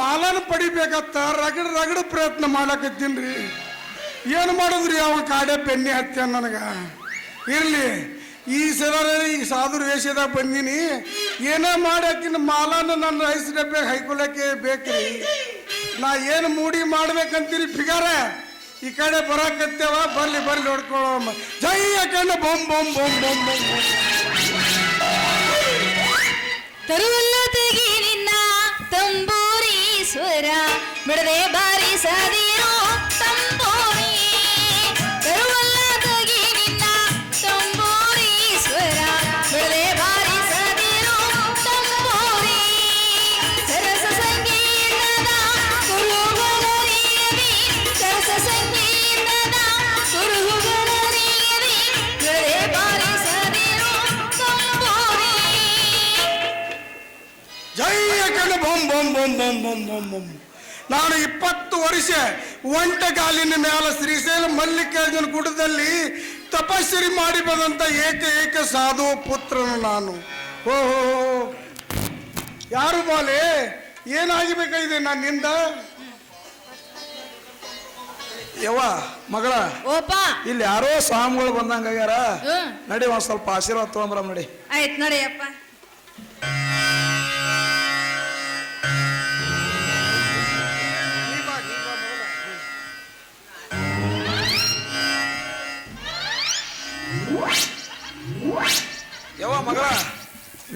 ಮಾಲನ ಪಡಿಬೇಕತ್ತ ರಗಡ್ ರಗಡ್ ಪ್ರಯತ್ನ ಮಾಡಕತ್ತೀನ್ರಿ. ಏನು ಮಾಡಿದ್ರಿ ಅವ ಕಾಡೆ ಬೆನ್ನಿ ಹತ್ಯ ನನಗೆ? ಇರ್ಲಿ, ಈ ಸಲ ಈ ಸಾಧು ವೇಷದಾಗ ಬಂದೀನಿ. ಏನೇ ಮಾಡಿ ಆಕಿನ ಮಾಲನ ನನ್ನ ರೈಸ್ ಡಬ್ಬೆ ಹೈಕೊಳಕ್ಕೆ ಬೇಕ್ರಿ. ನಾ ಏನು ಮೂಡಿ ಮಾಡ್ಬೇಕಂತೀರಿ ಫಿಗಾರ ಈ ಕಡೆ ಬರಾಕತ್ತೇವ, ಬರ್ಲಿ ಬರ್ಲಿ ನೋಡ್ಕೊಳ್ಳೋ ಜೈ ಯಾಕಂದ್ರೆ ಬೊಮ್ ಬೊಮ್ ಬೊಮ್ ಬೊಂಬ ಬೊಮ್ ஈஸ்வரா மிடதே பாரி சதிய. ನಾನು ಇಪ್ಪತ್ತು ವರ್ಷ ಒಂಟಗಾಲಿನ ಮೇಲೆ ಶ್ರೀಶೈಲ ಮಲ್ಲಿಕಾರ್ಜುನ ಗುಡದಲ್ಲಿ ತಪಸ್ಸರಿ ಮಾಡಿ ಬಂದಂತ ಏಕ ಏಕ ಸಾಧು ಪುತ್ರನು ನಾನು. ಓಹೋ ಯಾರು ಬಾಲೆ? ಏನಾಗಬೇಕಾಗಿದೆ ನನ್ನಿಂದ? ಯವ್ವ ಮಗಳ. ಇಲ್ಲಿ ಯಾರೋ ಸ್ವಾಮಿಗಳು ಬಂದಂಗ ಆಗ್ಯಾರ. ಹ್ಮ್. ನಡಿ ಒಂದ್ ಸ್ವಲ್ಪ ಆಶೀರ್ವಾದ ತಗೊಂಡ್ರ ನಡಿ. ಆಯ್ತು ನಡಿಯಪ್ಪ.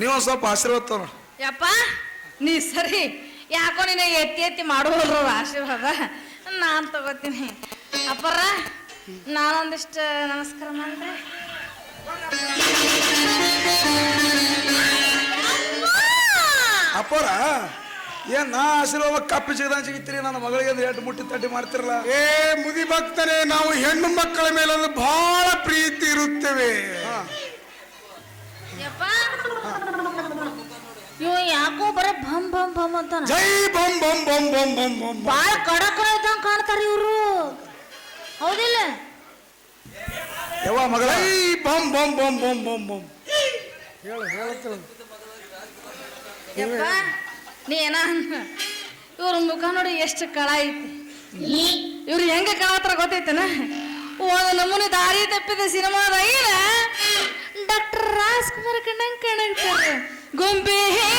ನೀವೊಂದ್ ಸ್ವಲ್ಪ ಆಶೀರ್ವಾದ ತೋರ ಯಪ್ಪ ನೀ ಸರಿ. ಯಾಕೋ ನಿನ್ನ ಎತ್ತಿ ಎತ್ತಿ ಮಾಡುವಲ್ರು ಆಶೀರ್ವಾದ. ನಾನು ತಗೋತೀನಿ. ಅಪ್ಪರ ನಾನೊಂದಿಷ್ಟು ನಮಸ್ಕಾರ ಮಾಡ್ರಿ ಅಪ್ಪರ ಏನ್ ನಾ ಆಶೀರ್ವಾದ ಕಪ್ಪಿ ಸಿಗದಂಗ್ ಸಿಗಿತ್ತೀರಿ ನನ್ನ ಮಗಳಿಗೆ ಒಂದು ಎರಡು ಮುಟ್ಟಿ ತಟ್ಟಿ ಮಾಡ್ತಿರಲ್ಲ? ಏ ಮುದಿ ಭಕ್ತರೇ ನಾವು ಹೆಣ್ಣು ಮಕ್ಕಳ ಮೇಲೆ ಬಹಳ ಪ್ರೀತಿ ಇರುತ್ತೇವೆ. ಬರೀ ಭಮ್ ಅಂತ ಜೈ ಬಂ ಬಂ ಬಂ ಬಂ ಬಂ ಬಂ ಬಂ. ಬಾಳ ಕಡಕರ ಇದ್ದಂಗ ಕಾಣ್ತಾರ ಇವ್ರು ಹೌದಿಲ್ಲ ಯವ್ವ ಮಗಳ ಜೈ ಬಂ ಬಂ ಬಂ ಬಂ ಬಂ ಬಂ ಹೇಳು ಹೇಳುತ್ತೇಳು ಯಪ್ಪ ನೀ ಏನ ಇವ್ರ ಮುಖ ನೋಡಿ ಎಷ್ಟು ಕಳ ಐತಿ ಇವ್ರು ಹೆಂಗ ಕಾಣತ್ತಾರ ಗೊತ್ತೈತನ ಒಂದು ನಮೂನಿ ದಾರಿ ತಪ್ಪಿದ ಏನ ಡಾಕ್ಟರ್ ರಾಜ್ಕುಮಾರ್ ಕಣ್ಣಂಗ್ ಕಾಣಕ್ತಾರ ಗೊಂಬೆ ಹೇಳ್ತೈತಿ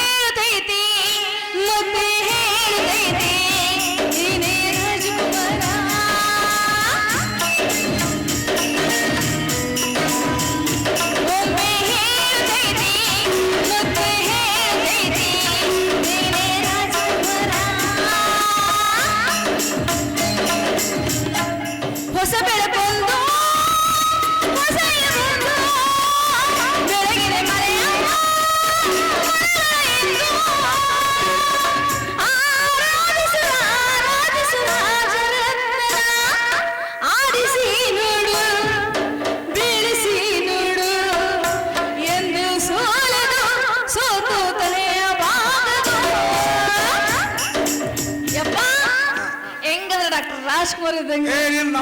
ರಾಜ್ಕುಮಾರ್ ಇದ್ದಂಗೆ ಏ ನೀನ್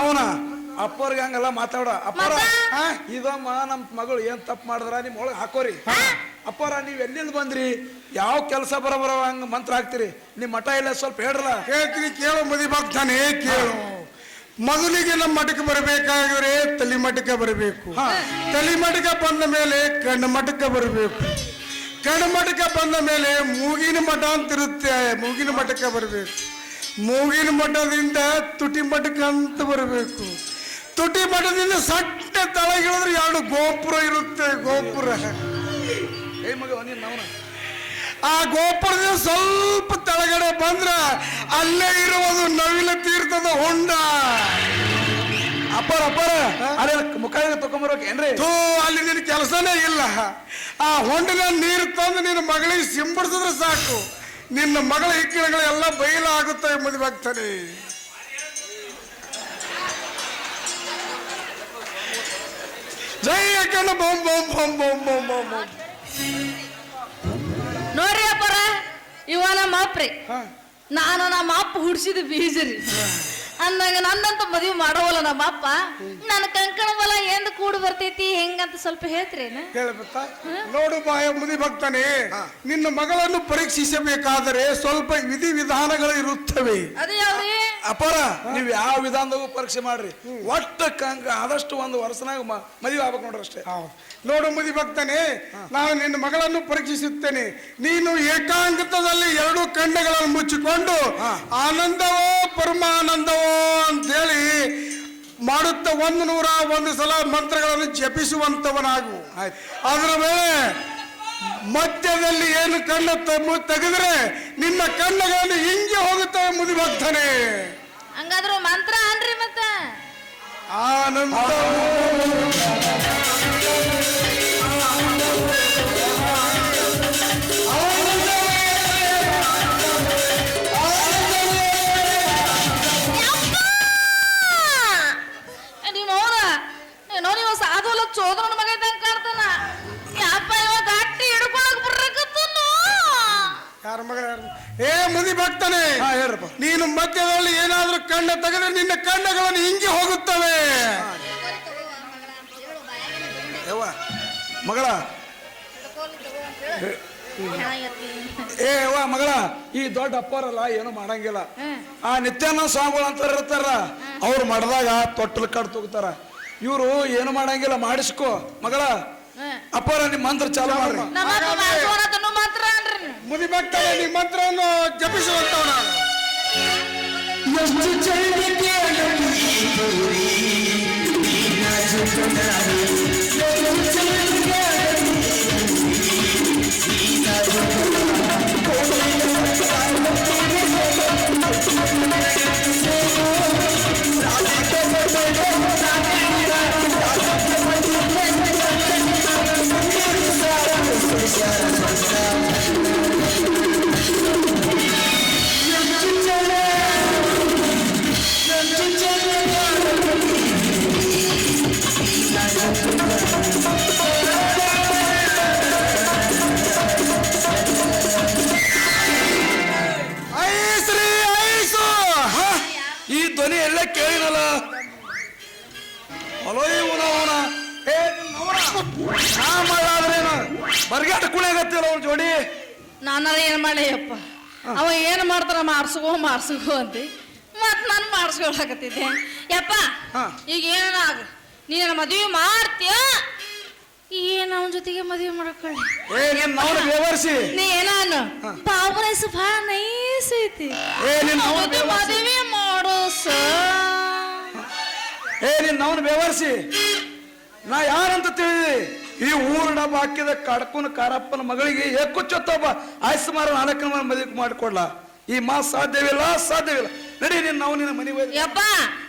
ಅಪ್ಪರ್ಗೆ ಹಂಗೆಲ್ಲ ಮಾತಾಡ. ಅಪ್ಪರ? ಹಾ, ಇದಮ್ಮ ನಮ್ಮ ಮಗಳು ಏನ್ ತಪ್ಪು ಮಾಡಿದ್ರ ನಿಮ್ ಒಳಗೆ ಹಾಕೋರಿ. ಅಪ್ಪರ ನೀವ್ ಎಲ್ಲಿಂದ ಬಂದ್ರಿ? ಯಾವ ಕೆಲಸ ಬರಬರ ಹಂಗ ಮಂತ್ರ ಹಾಕ್ತಿರಿ? ನಿಮ್ ಮಠ ಇಲ್ಲ ಸ್ವಲ್ಪ ಹೇಳ್ರಲ್ಲ. ಹೇಳ್ತೀನಿ ಕೇಳು ಮದಿ ಭಕ್ತಾನೆ ಕೇಳು. ಮೊದಲಿಗೆ ನಮ್ಮ ಮಠಕ್ಕೆ ಬರಬೇಕಾಗಿದ್ರೆ ತಲಿ ಮಟಕ ಬರಬೇಕು. ತಲಿ ಮಟಕ ಬಂದ ಮೇಲೆ ಕಣ್ಣು ಮಠಕ್ಕೆ ಬರಬೇಕು. ಕಣ್ಣು ಮಟಕ ಬಂದ ಮೇಲೆ ಮೂಗಿನ ಮಠ ಅಂತ ಇರುತ್ತೆ ಮೂಗಿನ ಮಠಕ್ಕೆ ಬರಬೇಕು. ಮೂಗಿನ ಮಠದಿಂದ ತುಟಿ ಮಠಕ್ಕೆ ಅಂತ ಬರಬೇಕು. ತುಟಿ ಮಠದಿಂದ ಸಟ್ಟ ತಳಗಿಳಿದ್ರೆ ಎರಡು ಗೋಪುರ ಇರುತ್ತೆ ಗೋಪುರ. ಆ ಗೋಪುರದಿಂದ ಸ್ವಲ್ಪ ತಳಗಡೆ ಬಂದ್ರ ಅಲ್ಲೇ ಇರುವುದು ನವಿಲ ತೀರ್ಥದ ಹೊಂಡ. ಅಪ್ಪರ ಅಪ್ಪರ ಅದೇ ಮುಖ ತಕೊಂಬರ್ಬೇಕು ಏನ್ರಿ? ಥೂ ಅಲ್ಲಿ ನಿನ್ ಕೆಲಸನೇ ಇಲ್ಲ. ಆ ಹೊಂಡಿನ ನೀರು ತಂದು ನಿನ್ನ ಮಗಳಿಗೆ ಸಿಂಬಡ್ಸಿದ್ರೆ ಸಾಕು. ನಿನ್ನ ಮಗಳ ಹಿಕ್ಕಿಣಗಳೆಲ್ಲ ಬಯಲಾಗುತ್ತೆ ಮದುವಾಗ್ತಾನೆ ಜೈ ಅಕ್ಕಣ್ಣ ಬೊಂ ಬೊಂ ಬೊಂ ಬೊಂ ಬೊಂ ಬೊಂ ಬೊಂ. ನೋಡ್ರಿ ಅಪ್ಪರ ಇವ ನಮ್ಮ ಅಪ್ರಿ. ನಾನು ನಮ್ಮ ಅಪ್ಪ ಹುಡ್ಸಿದ ಬೀಜ ರೀ. ಅಂದಾಗ ನಂದಂತ ಮದುವೆ ಮಾಡೋವಲ್ಲ ನಮ್ಮ ಅಪ್ಪ ನನ್ನ ಕಂಕಣ ಬಲ ಎಂದ ಕೂಡ ಬರ್ತೈತಿ ಹೆಂಗಂತ ಸ್ವಲ್ಪ ಹೇಳ್ತ್ರೇನ? ಹೇಳ್ಬೇಕಾ ನೋಡು ಬಾಯ ಮುದಿ ಭಕ್ತನೇ ನಿನ್ನ ಮಗಳನ್ನು ಪರೀಕ್ಷಿಸಬೇಕಾದರೆ ಸ್ವಲ್ಪ ವಿಧಿ ವಿಧಾನಗಳು ಇರುತ್ತವೆ. ಅದೇ ಯಾವ್ರಿ ಅಪಾರ ನೀವು ಯಾವ ವಿಧಾನದಾಗೂ ಪರೀಕ್ಷೆ ಮಾಡ್ರಿ. ಒಟ್ಟ ಕಂಗ ಆದಷ್ಟು ಒಂದು ವರ್ಷನಾಗ ಮದುವೆ ಆಗ್ಬೇಕು ನೋಡ್ರಿ ಅಷ್ಟೇ. ನೋಡು ಮುದಿ ಭಕ್ತನೇ ನಾನು ನಿನ್ನ ಮಗಳನ್ನು ಪರೀಕ್ಷಿಸುತ್ತೇನೆ. ನೀನು ಏಕಾಂಗತದಲ್ಲಿ ಎರಡು ಕಣ್ಣುಗಳನ್ನು ಮುಚ್ಚಿಕೊಂಡು ಆನಂದವೋ ಪರಮಾನಂದವೋ ಅಂತೇಳಿ ಮಾಡುತ್ತಾ ಒಂದು ನೂರ ಒಂದು ಸಲ ಮಂತ್ರಗಳನ್ನು ಜಪಿಸುವಂತವನಾಗು. ಅದರ ಮೇಲೆ ಮಧ್ಯದಲ್ಲಿ ಏನು ಕಣ್ಣು ತೆಗೆದ್ರೆ ನಿಮ್ಮ ಕಣ್ಣುಗಳನ್ನು ಹಿಂಗೆ ಹೋಗುತ್ತವೆ ಮುದಿ ಬರ್ತಾನೆ ಹಂಗಾದ್ರು ಮಂತ್ರ ಅನ್ರಿ ಮತ್ತೆ. ಆನಂದ. ನಿಮ್ಮ ಸಾಧು ಸಾಧುವಲ್ಲ ಚೋದನ ಮಗ ಇದ್ದಂಗ. ಯಾರ ಮಗ ಏ ಮುದಿ ಭಕ್ತನೇ! ಹಾ ಹೇಳ್ರಪ್ಪ. ನೀನು ಮಧ್ಯದಲ್ಲಿ ಏನಾದರೂ ಕಣ್ಣ ತೆಗೆದ್ರೆ ನಿನ್ನ ಕಣ್ಣುಗಳನ್ನು ಹಿಂಗೆ ಹೋಗುತ್ತವೆ. ಯವ್ವ ಮಗಳ. ಏ ಯವ್ವ ಮಗಳ ಈ ದೊಡ್ಡ ಅಪ್ಪರಲ್ಲ ಏನು ಮಾಡಂಗಿಲ್ಲ. ಆ ನಿತ್ಯಾನಂದ ಸ್ವಾಮಿಗಳು ಅಂತ ಇರ್ತಾರ ಅವ್ರು ಮಾಡಿದಾಗ ತೊಟ್ಟಲು ಕಡ್ ತಗೋತಾರ. ಇವರು ಏನು ಮಾಡಂಗಿಲ್ಲ ಮಾಡಿಸ್ಕೋ. ಮಗಳ ಅಪ್ಪರ ನಿಮ್ಮ ಮಂತ್ರ ಚಾಲು ಮಾಡ್ರಿ. ಈ ಮಂತ್ರವನ್ನು ಜಪಿಸುವಂತವ ನಾನು. ಐಸ್ರಿ ಬರ್ಗಾಟ ಕುಣಿಯಗತ್ತಿಲ್ಲ ಅವ್ರ ಜೋಡಿ. ನಾನಾರ ಏನು ಮಾಡಲಿ ಯಪ್ಪ ಅವ ಏನು ಮಾಡ್ತಾರ ಮಾಡ್ಸ್ಕೋ ಮಾಡ್ಸ್ಕೋ ಅಂತ. ಮತ್ ನಾನು ಮಾಡಿಸ್ಕೊಳಕತ್ತಿದ್ದೆ. ಯಪ್ಪ ಹಾ. ಈಗ ಏನಾಗ ನೀನು ಮದುವೆ ಮಾಡ್ತೀಯ? ಏನ್ ಅವನ ಜೊತೆಗೆ ಮದುವೆ ಮಾಡ್ಕೊಳ್ಳಿ? ಏ ನಿನ್ನ ಅವನ ಬೇವರ್ಸಿ. ನೀ ಏನಾನು ಪಾವನೈಸು ಬಹಳ ನೈಸ್ ಐತಿ. ಏ ನಿನ್ನ ಅವನ ಅವನಿಗೆ ಮದುವೆ ಮಾಡೋ ಏ ನಿನ್ನ ಅವನ ಬೇವರ್ಸಿ. ನಾ ಯಾರಂತ ತಿಳಿದಿ? ಈ ಊರು ಬಾಕಿದ ಹಾಕಿದ ಕಡ್ಕನ ಕಾರಪ್ಪನ ಮಗಳಿಗೆ ಏಕುಚ್ಚೊತ್ತೊಬ್ಬ ಆಯ್ಸು ಮಾರ ನಾಲ್ಕನ ಮನೆ ಮದುವೆ ಮಾಡಿಕೊಡ್ಲ. ಈ ಮಾ ಸಾಧ್ಯವಿಲ್ಲ ಸಾಧ್ಯವಿಲ್ಲ. ನಡಿ ನೀನ್ ನಾವು ನಿನ್ನ ಮನೆ ಅಪ್ಪ ಯಪ್ಪ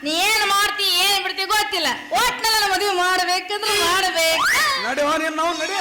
ನೀ ಏನ್ ಮಾಡ್ತಿ ಏನ್ ಬಿಡ್ತಿ ಗೊತ್ತಿಲ್ಲ. ಒಟ್ನಲ್ಲಿ ಮದುವೆ ಮಾಡ್ಬೇಕಂದ್ರೆ ಮಾಡ್ಬೇಕು. ನಡಿವ ನೀನ್ ನಾವು ನಡಿ.